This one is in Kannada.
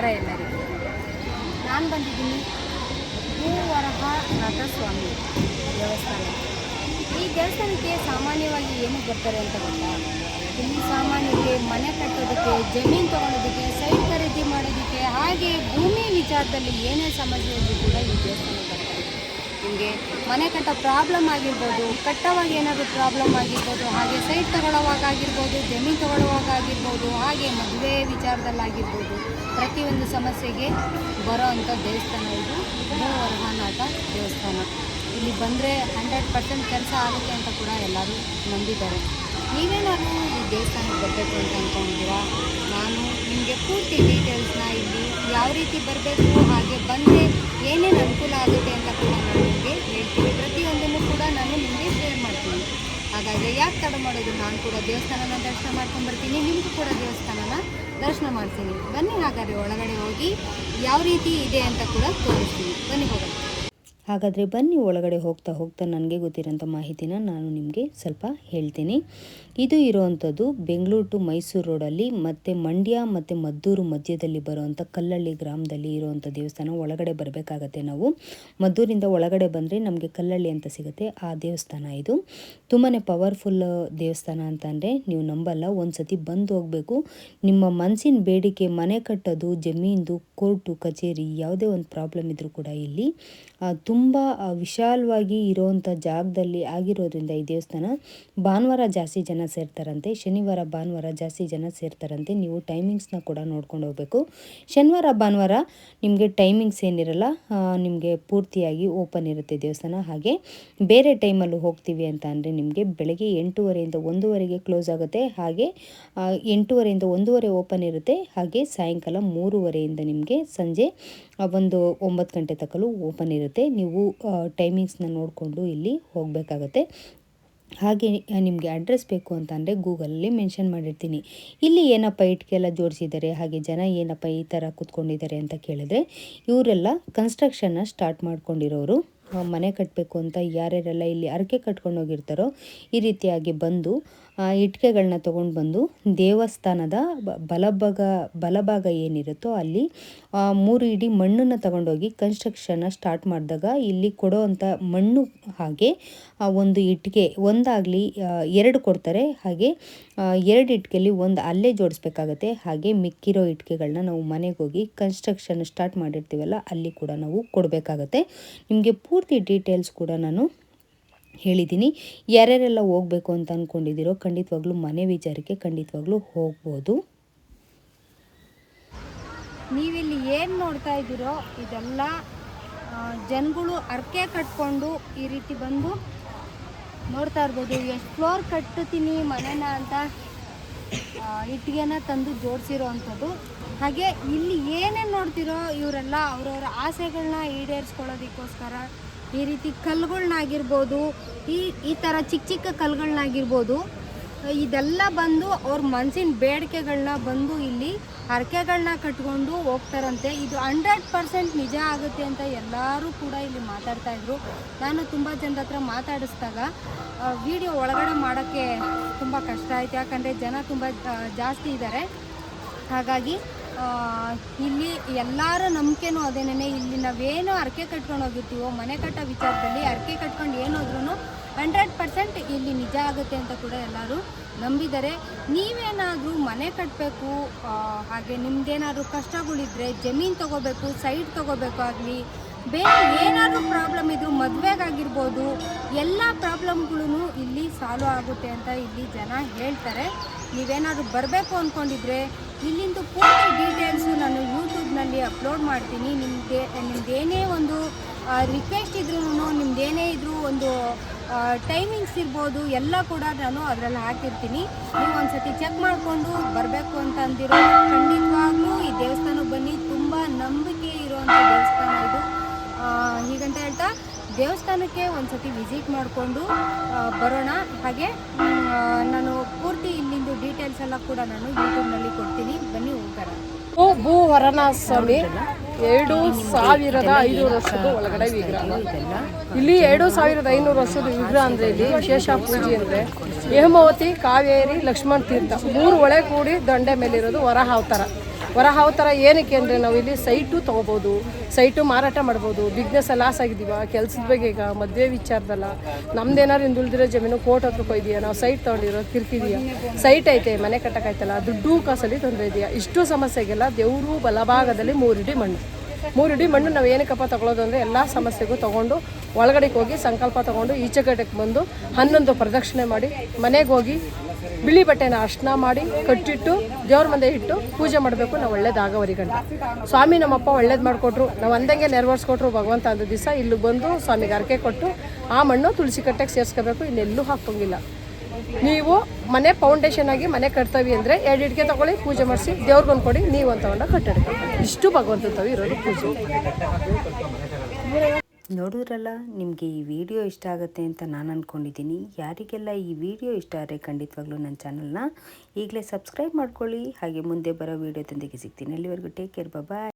ನಮಸ್ಕಾರ ಎಲ್ಲರಿಗೂ. ನಾನು ಬಂದಿದ್ದೀನಿ. ಭೂವರಹ ನಾಥಸ್ವಾಮಿ ದೇವಸ್ಥಾನ. ಈ ದೇವಸ್ಥಾನಕ್ಕೆ ಸಾಮಾನ್ಯವಾಗಿ ಏನಕ್ಕೆ ಬರ್ತಾರೆ ಅಂತ ಗೊತ್ತಾ? ಇಲ್ಲಿ ಸಾಮಾನ್ಯಕ್ಕೆ ಮನೆ ಕಟ್ಟೋದಕ್ಕೆ, ಜಮೀನು ತೊಗೊಳೋದಕ್ಕೆ, ಸೈಟ್ ಖರೀದಿ ಮಾಡೋದಕ್ಕೆ, ಹಾಗೆ ಭೂಮಿ ವಿಚಾರದಲ್ಲಿ ಏನೇ ಸಮಸ್ಯೆ ಇದ್ದರೂ ಕೂಡ ಈ ದೇವಸ್ಥಾನಕ್ಕೆ ನಿಮಗೆ ಮನೆ ಕಟ್ಟೋ ಪ್ರಾಬ್ಲಮ್ ಆಗಿರ್ಬೋದು, ಕಟ್ಟವಾಗಿ ಏನಾದರೂ ಪ್ರಾಬ್ಲಮ್ ಆಗಿರ್ಬೋದು, ಹಾಗೆ ಸೈಟ್ ತಗೊಳ್ಳೋವಾಗ ಆಗಿರ್ಬೋದು, ಜಮೀನು ತಗೊಳ್ಳುವಾಗ ಆಗಿರ್ಬೋದು, ಹಾಗೆ ಮದುವೆ ವಿಚಾರದಲ್ಲಾಗಿರ್ಬೋದು ಪ್ರತಿಯೊಂದು ಸಮಸ್ಯೆಗೆ ಬರೋ ಅಂಥ ದೇವಸ್ಥಾನ ಇದು. ಭೂವರ್ಹನಾಥ ದೇವಸ್ಥಾನ. ಇಲ್ಲಿ ಬಂದರೆ ಹಂಡ್ರೆಡ್ ಪರ್ಸೆಂಟ್ ಕೆಲಸ ಆಗುತ್ತೆ ಅಂತ ಕೂಡ ಎಲ್ಲರೂ ನಂಬಿದ್ದಾರೆ. ನೀವೇನಾದರೂ ಈ ದೇವಸ್ಥಾನಕ್ಕೆ ಬರಬೇಕು ಅಂತ ಅಂದ್ಕೊಂಡಿದ್ದೀರಾ ನಾನು ನಿಮಗೆ ಪೂರ್ತಿ ಡೀಟೇಲ್ಸ್ನ ಇಲ್ಲಿ ಯಾವ ರೀತಿ ಬರಬೇಕು, ಹಾಗೆ ಬಂದರೆ ಏನೇನು ಅನುಕೂಲ ಆಗುತ್ತೆ ಅಂತ ಕೂಡ ನಾನು ಹೇಳ್ತೀನಿ. ಪ್ರತಿಯೊಂದನ್ನು ಕೂಡ ನಾನು ನಿಮಗೆ ಶೇರ್ ಮಾಡ್ತೀನಿ. ಹಾಗಾದರೆ ಯಾಕೆ ತಡ ಮಾಡೋದು? ನಾನು ಕೂಡ ದೇವಸ್ಥಾನನ ದರ್ಶನ ಮಾಡ್ಕೊಂಡು ಬರ್ತೀನಿ. ನಿಮಗೂ ಕೂಡ ದೇವಸ್ಥಾನನ ದರ್ಶನ ಮಾಡ್ತೀನಿ. ಬನ್ನಿ ಹಾಗಾದರೆ ಒಳಗಡೆ ಹೋಗಿ ಯಾವ ರೀತಿ ಇದೆ ಅಂತ ಕೂಡ ತೋರಿಸ್ತೀನಿ. ಬನ್ನಿ ಹೋಗೋಣ. ಹಾಗಾದರೆ ಬನ್ನಿ ಒಳಗಡೆ ಹೋಗ್ತಾ ಹೋಗ್ತಾ ನನಗೆ ಗೊತ್ತಿರೋಂಥ ಮಾಹಿತಿನ ನಾನು ನಿಮಗೆ ಸ್ವಲ್ಪ ಹೇಳ್ತೀನಿ. ಇದು ಇರುವಂಥದ್ದು ಬೆಂಗಳೂರು ಟು ಮೈಸೂರು ರೋಡಲ್ಲಿ ಮತ್ತು ಮಂಡ್ಯ ಮತ್ತು ಮದ್ದೂರು ಮಧ್ಯದಲ್ಲಿ ಬರುವಂಥ ಕಲ್ಲಳ್ಳಿ ಗ್ರಾಮದಲ್ಲಿ ಇರುವಂಥ ದೇವಸ್ಥಾನ ಒಳಗಡೆ ಬರಬೇಕಾಗತ್ತೆ ನಾವು. ಮದ್ದೂರಿಂದ ಒಳಗಡೆ ಬಂದರೆ ನಮಗೆ ಕಲ್ಲಳ್ಳಿ ಅಂತ ಸಿಗುತ್ತೆ. ಆ ದೇವಸ್ಥಾನ ಇದು. ತುಂಬಾ ಪವರ್ಫುಲ್ ದೇವಸ್ಥಾನ ಅಂತಂದರೆ ನೀವು ನಂಬಲ್ಲ. ಒಂದು ಸತಿ ಬಂದು ಹೋಗಬೇಕು. ನಿಮ್ಮ ಮನಸ್ಸಿನ ಬೇಡಿಕೆ, ಮನೆ ಕಟ್ಟೋದು, ಜಮೀನ್ದು, ಕೋರ್ಟು, ಕಚೇರಿ ಯಾವುದೇ ಒಂದು ಪ್ರಾಬ್ಲಮ್ ಇದ್ದರೂ ಕೂಡ ಇಲ್ಲಿ ತುಂಬ ವಿಶಾಲವಾಗಿ ಇರೋವಂಥ ಜಾಗದಲ್ಲಿ ಆಗಿರೋದ್ರಿಂದ ಈ ದೇವಸ್ಥಾನ ಭಾನುವಾರ ಜಾಸ್ತಿ ಜನ ಸೇರ್ತಾರಂತೆ, ಶನಿವಾರ ಭಾನುವಾರ ಜಾಸ್ತಿ ಜನ ಸೇರ್ತಾರಂತೆ, ನೀವು ಟೈಮಿಂಗ್ಸ್ನ ಕೂಡ ನೋಡ್ಕೊಂಡು ಹೋಗಬೇಕು. ಶನಿವಾರ ಭಾನುವಾರ ನಿಮಗೆ ಟೈಮಿಂಗ್ಸ್ ಏನಿರಲ್ಲ ನಿಮಗೆ ಪೂರ್ತಿಯಾಗಿ ಓಪನ್ ಇರುತ್ತೆ ದೇವಸ್ಥಾನ. ಹಾಗೆ ಬೇರೆ ಟೈಮಲ್ಲೂ ಹೋಗ್ತೀವಿ ಅಂತ ಅಂದರೆ ನಿಮಗೆ ಬೆಳಗ್ಗೆ ಎಂಟೂವರೆಯಿಂದ ಒಂದೂವರೆಗೆ ಕ್ಲೋಸ್ ಆಗುತ್ತೆ. ಹಾಗೆ ಎಂಟೂವರೆಯಿಂದ ಒಂದೂವರೆ ಓಪನ್ ಇರುತ್ತೆ. ಹಾಗೆ ಸಾಯಂಕಾಲ ಮೂರುವರೆಯಿಂದ ನಿಮಗೆ ಸಂಜೆ ಒಂದು ಒಂಬತ್ತು ಗಂಟೆ ತಕ್ಕಲು ಓಪನ್ ಇರುತ್ತೆ. ನೀವು ಟೈಮಿಂಗ್ಸ್ನ ನೋಡಿಕೊಂಡು ಇಲ್ಲಿ ಹೋಗಬೇಕಾಗತ್ತೆ. ಹಾಗೆ ನಿಮಗೆ ಅಡ್ರೆಸ್ ಬೇಕು ಅಂತ ಅಂದರೆ ಗೂಗಲಲ್ಲಿ ಮೆನ್ಷನ್ ಮಾಡಿರ್ತೀನಿ. ಇಲ್ಲಿ ಏನಪ್ಪ ಇಟ್ಕೆಲ್ಲ ಜೋಡಿಸಿದ್ದಾರೆ, ಹಾಗೆ ಜನ ಏನಪ್ಪ ಈ ಥರ ಕೂತ್ಕೊಂಡಿದ್ದಾರೆ ಅಂತ ಕೇಳಿದ್ರೆ, ಇವರೆಲ್ಲ ಕನ್ಸ್ಟ್ರಕ್ಷನ್ನ ಸ್ಟಾರ್ಟ್ ಮಾಡ್ಕೊಂಡಿರೋರು. ಮನೆ ಕಟ್ಟಬೇಕು ಅಂತ ಯಾರ್ಯಾರೆಲ್ಲ ಇಲ್ಲಿ ಅರಕೆ ಕಟ್ಕೊಂಡು ಹೋಗಿರ್ತಾರೋ ಈ ರೀತಿಯಾಗಿ ಬಂದು ಆ ಇಟ್ಕೆಗಳನ್ನ ತೊಗೊಂಡು ಬಂದು ದೇವಸ್ಥಾನದ ಬಲಭಾಗ ಬಲಭಾಗ ಏನಿರುತ್ತೋ ಅಲ್ಲಿ ಮೂರು ಇಡೀ ಮಣ್ಣನ್ನು ತಗೊಂಡೋಗಿ ಕನ್ಸ್ಟ್ರಕ್ಷನ್ನ ಸ್ಟಾರ್ಟ್ ಮಾಡಿದಾಗ ಇಲ್ಲಿ ಕೊಡೋ ಅಂಥ ಮಣ್ಣು ಹಾಗೆ ಒಂದು ಇಟ್ಟಿಗೆ ಒಂದಾಗಲಿ ಎರಡು ಕೊಡ್ತಾರೆ. ಹಾಗೆ ಎರಡು ಇಟ್ಟಿಗೆಲಿ ಒಂದು ಅಲ್ಲೇ ಜೋಡಿಸ್ಬೇಕಾಗತ್ತೆ. ಹಾಗೆ ಮಿಕ್ಕಿರೋ ಇಟ್ಕೆಗಳನ್ನ ನಾವು ಮನೆಗೆ ಹೋಗಿ ಕನ್ಸ್ಟ್ರಕ್ಷನ್ ಸ್ಟಾರ್ಟ್ ಮಾಡಿರ್ತೀವಲ್ಲ, ಅಲ್ಲಿ ಕೂಡ ನಾವು ಕೊಡಬೇಕಾಗತ್ತೆ. ನಿಮಗೆ ಪೂರ್ತಿ ಡೀಟೇಲ್ಸ್ ಕೂಡ ನಾನು ಹೇಳಿದ್ದೀನಿ. ಯಾರ್ಯಾರೆಲ್ಲ ಹೋಗಬೇಕು ಅಂತ ಅಂದ್ಕೊಂಡಿದ್ದೀರೋ ಖಂಡಿತವಾಗ್ಲೂ ಮನೆ ವಿಚಾರಕ್ಕೆ ಖಂಡಿತವಾಗ್ಲೂ ಹೋಗ್ಬೋದು. ನೀವಿಲ್ಲಿ ಏನು ನೋಡ್ತಾ ಇದ್ದೀರೋ ಇದೆಲ್ಲ ಜನಗಳು ಅರ್ಕೆ ಕಟ್ಕೊಂಡು ಈ ರೀತಿ ಬಂದು ನೋಡ್ತಾ ಇರ್ಬೋದು. ಎಷ್ಟು ಫ್ಲೋರ್ ಕಟ್ಟುತ್ತೀನಿ ಮನೆನ ಅಂತ ಇಟ್ಟಿಗೆನ ತಂದು ಜೋಡಿಸಿರೋ ಅಂಥದ್ದು. ಹಾಗೆ ಇಲ್ಲಿ ಏನೇನು ನೋಡ್ತಿರೋ ಇವರೆಲ್ಲ ಅವರವರ ಆಸೆಗಳನ್ನ ಈಡೇರಿಸ್ಕೊಳ್ಳೋದಕ್ಕೋಸ್ಕರ ಈ ರೀತಿ ಕಲ್ಲುಗಳ್ನಾಗಿರ್ಬೋದು, ಈ ಈ ಥರ ಚಿಕ್ಕ ಚಿಕ್ಕ ಕಲ್ಲುಗಳ್ನಾಗಿರ್ಬೋದು, ಇದೆಲ್ಲ ಬಂದು ಅವ್ರ ಮನಸ್ಸಿನ ಬೇಡಿಕೆಗಳನ್ನ ಬಂದು ಇಲ್ಲಿ ಹರಕೆಗಳನ್ನ ಕಟ್ಕೊಂಡು ಹೋಗ್ತಾರಂತೆ. ಇದು ಹಂಡ್ರೆಡ್ ಪರ್ಸೆಂಟ್ ನಿಜ ಆಗುತ್ತೆ ಅಂತ ಎಲ್ಲರೂ ಕೂಡ ಇಲ್ಲಿ ಮಾತಾಡ್ತಾ ಇದ್ರು. ನಾನು ತುಂಬ ಜನರ ಹತ್ರ ಮಾತಾಡಿಸ್ದಾಗ ವಿಡಿಯೋ ಒಳಗಡೆ ಮಾಡೋಕ್ಕೆ ತುಂಬ ಕಷ್ಟ ಆಯಿತು. ಯಾಕಂದರೆ ಜನ ತುಂಬ ಜಾಸ್ತಿ ಇದ್ದಾರೆ ಹಾಗಾಗಿ ಇಲ್ಲಿ ಎಲ್ಲರ ನಂಬಿಕೆನೂ ಅದೇನೇ ಇಲ್ಲಿ ನಾವೇನು ಅರ್ಕೆ ಕಟ್ಕೊಂಡು ಹೋಗಿರ್ತೀವೋ, ಮನೆ ಕಟ್ಟೋ ವಿಚಾರದಲ್ಲಿ ಅರ್ಕೆ ಕಟ್ಕೊಂಡು ಏನಾದ್ರೂ ಹಂಡ್ರೆಡ್ ಪರ್ಸೆಂಟ್ ಇಲ್ಲಿ ನಿಜ ಆಗುತ್ತೆ ಅಂತ ಕೂಡ ಎಲ್ಲರೂ ನಂಬಿದ್ದಾರೆ. ನೀವೇನಾದರೂ ಮನೆ ಕಟ್ಟಬೇಕು ಹಾಗೆ ನಿಮ್ದೇನಾದರೂ ಕಷ್ಟಗಳಿದ್ರೆ ಜಮೀನು ತೊಗೋಬೇಕು ಸೈಟ್ ತೊಗೋಬೇಕು ಆಗಲಿ ಬೇರೆ ಏನಾದರೂ ಪ್ರಾಬ್ಲಮ್ ಇದ್ರು ಮದುವೆಗಾಗಿರ್ಬೋದು, ಎಲ್ಲ ಪ್ರಾಬ್ಲಮ್ಗಳೂ ಇಲ್ಲಿ ಸಾಲ್ವ್ ಆಗುತ್ತೆ ಅಂತ ಇಲ್ಲಿ ಜನ ಹೇಳ್ತಾರೆ. ನೀವೇನಾದರೂ ಬರಬೇಕು ಅಂದ್ಕೊಂಡಿದ್ರೆ ಇಲ್ಲಿಂದು ಪೂರ್ತಿ ಡೀಟೇಲ್ಸು ನಾನು ಯೂಟ್ಯೂಬ್ನಲ್ಲಿ ಅಪ್ಲೋಡ್ ಮಾಡ್ತೀನಿ. ನಿಮಗೆ ನಿಮ್ಮದೇನೇ ಒಂದು ರಿಕ್ವೆಸ್ಟ್ ಇದ್ರೂ ನಿಮ್ದೇನೇ ಇದ್ರೂ ಒಂದು ಟೈಮಿಂಗ್ಸ್ ಇರ್ಬೋದು, ಎಲ್ಲ ಕೂಡ ನಾನು ಅದರಲ್ಲಿ ಹಾಕಿರ್ತೀನಿ. ನೀವು ಒಂದ್ಸತಿ ಚೆಕ್ ಮಾಡಿಕೊಂಡು ಬರಬೇಕು ಅಂತ ಅಂದಿರೋ ಖಂಡಿತವಾಗ್ಲೂ ಈ ದೇವಸ್ಥಾನಕ್ಕೆ ಬನ್ನಿ. ತುಂಬ ನಂಬಿಕೆ ಇರುವಂಥ ಹೇಳ್ತಾ ದೇವಸ್ಥಾನಕ್ಕೆ ಒಂದ್ಸತಿ ವಿಸಿಟ್ ಮಾಡಿಕೊಂಡು ಬರೋಣ. ಹಾಗೆ ನಾನು ಪೂರ್ತಿ ಇಲ್ಲಿಂದು ಡೀಟೇಲ್ಸ್ ಎಲ್ಲ ಕೂಡ ನಾನು ಯೂಟ್ಯೂಬ್ನಲ್ಲಿ ಕೊಡ್ತೀನಿ. ಬನ್ನಿ, ಹೋಗೋಣ. ಭೂ ಭೂ ವರನಾಥ ಸ್ವಾಮಿ ಎರಡು ಸಾವಿರದ ಐನೂರು ವರ್ಷದ ಒಳಗಡೆ ವಿಗ್ರಹ. ಇಲ್ಲಿ ಎರಡು ಸಾವಿರದ ಐನೂರು ವರ್ಷದ ವಿಗ್ರಹ ಅಂದರೆ ಇಲ್ಲಿ ವಿಶೇಷ ಪೂಜೆ ಅಂದ್ರೆ ಹೇಮಾವತಿ, ಕಾವೇರಿ, ಲಕ್ಷ್ಮಣ ತೀರ್ಥ. ಮೂರು ಒಳೆ ಕೂಡಿ ದಂಡೆ ಮೇಲಿರೋದು ವರಹ ಅವತಾರ ವರಹಾವ ಥರ ಏನಕ್ಕೆ ಅಂದರೆ ನಾವು ಇಲ್ಲಿ ಸೈಟು ತೊಗೋಬೋದು, ಸೈಟು ಮಾರಾಟ ಮಾಡ್ಬೋದು, ಬಿಸ್ನೆಸ್ ಲಾಸ್ ಆಗಿದ್ದೀವ, ಕೆಲಸದ ಬಗ್ಗೆ ಈಗ ಮದುವೆ ವಿಚಾರದಲ್ಲ. ನಮ್ದೇನಾದ್ರು ಹಿಂದುಳಿದಿರೋ ಜಮೀನು ಕೋರ್ಟ್ ಹತ್ರಕ್ಕೆ ಇದೆಯಾ? ನಾವು ಸೈಟ್ ತೊಗೊಂಡಿರೋ ಕಿರ್ಕಿದೀಯಾ ಸೈಟ್ ಐತೆ, ಮನೆ ಕಟ್ಟಕ್ಕಾಯ್ತಲ್ಲ, ದುಡ್ಡು ಕಾಸಲ್ಲಿ ತೊಂದರೆ ಇದೆಯಾ? ಇಷ್ಟು ಸಮಸ್ಯೆಗೆಲ್ಲ ದೇವರು ಬಲಭಾಗದಲ್ಲಿ ಮೂರಿಡಿ ಮಣ್ಣು. ಮೂರಿಡಿ ಮಣ್ಣು ನಾವು ಏನಕ್ಕಪ್ಪ ತೊಗೊಳೋದು ಅಂದರೆ ಎಲ್ಲ ಸಮಸ್ಯೆಗೂ ತೊಗೊಂಡು ಒಳಗಡೆಗೆ ಹೋಗಿ ಸಂಕಲ್ಪ ತಗೊಂಡು ಈಚೆ ಕಡೆಗೆ ಬಂದು ಹನ್ನೊಂದು ಪ್ರದಕ್ಷಿಣೆ ಮಾಡಿ, ಮನೆಗೆ ಹೋಗಿ ಬಿಳಿ ಬಟ್ಟೆನ ಅರ್ಶನ ಮಾಡಿ, ಕಟ್ಟಿಟ್ಟು, ದೇವ್ರ ಮುಂದೆ ಇಟ್ಟು ಪೂಜೆ ಮಾಡಬೇಕು. ನಾವು ಒಳ್ಳೇದಾಗವರಿ ಗಂಟ ಸ್ವಾಮಿ ನಮ್ಮಪ್ಪ ಒಳ್ಳೇದು ಮಾಡಿಕೊಟ್ರು. ನಾವು ಅಂದಂಗೆ ನೆರವೇರಿಸ್ಕೊಟ್ರು ಭಗವಂತ ಅಂದ ದಿವಸ ಇಲ್ಲಿ ಬಂದು ಸ್ವಾಮಿಗೆ ಅರಕೆ ಕೊಟ್ಟು ಆ ಮಣ್ಣು ತುಳಸಿ ಕಟ್ಟೆಗೆ ಸೇರಿಸ್ಕೋಬೇಕು. ಇನ್ನೆಲ್ಲೂ ಹಾಕೋಂಗಿಲ್ಲ ನೀವು ಮನೆ ಫೌಂಡೇಶನ್ ಆಗಿ ಮನೆ ಕಟ್ತವಿ ಅಂದರೆ ಎರಡು ಇಟ್ಕೆ ತಗೊಳ್ಳಿ, ಪೂಜೆ ಮಾಡಿಸಿ, ದೇವ್ರಿಗೊಂದು ಕೊಡಿ, ನೀವು ಒಂದು ಕಟ್ಟಡ. ಇಷ್ಟು ಭಗವಂತ ತವಿ ಇರೋದು ಪೂಜೆ. ನೋಡಿದ್ರಲ್ಲ, ನಿಮಗೆ ಈ ವಿಡಿಯೋ ಇಷ್ಟ ಆಗುತ್ತೆ ಅಂತ ನಾನು ಅಂದ್ಕೊಂಡಿದ್ದೀನಿ ಯಾರಿಗೆಲ್ಲ ಈ ವಿಡಿಯೋ ಇಷ್ಟ ಆದರೆ ಖಂಡಿತವಾಗ್ಲೂ ನನ್ನ ಚಾನಲ್ನ ಈಗಲೇ ಸಬ್ಸ್ಕ್ರೈಬ್ ಮಾಡ್ಕೊಳ್ಳಿ. ಹಾಗೆ ಮುಂದೆ ಬರೋ ವಿಡಿಯೋದೊಂದಿಗೆ ಸಿಗ್ತೀನಿ. ಅಲ್ಲಿವರೆಗೂ ಟೇಕ್ ಕೇರ್ ಬಾಯ್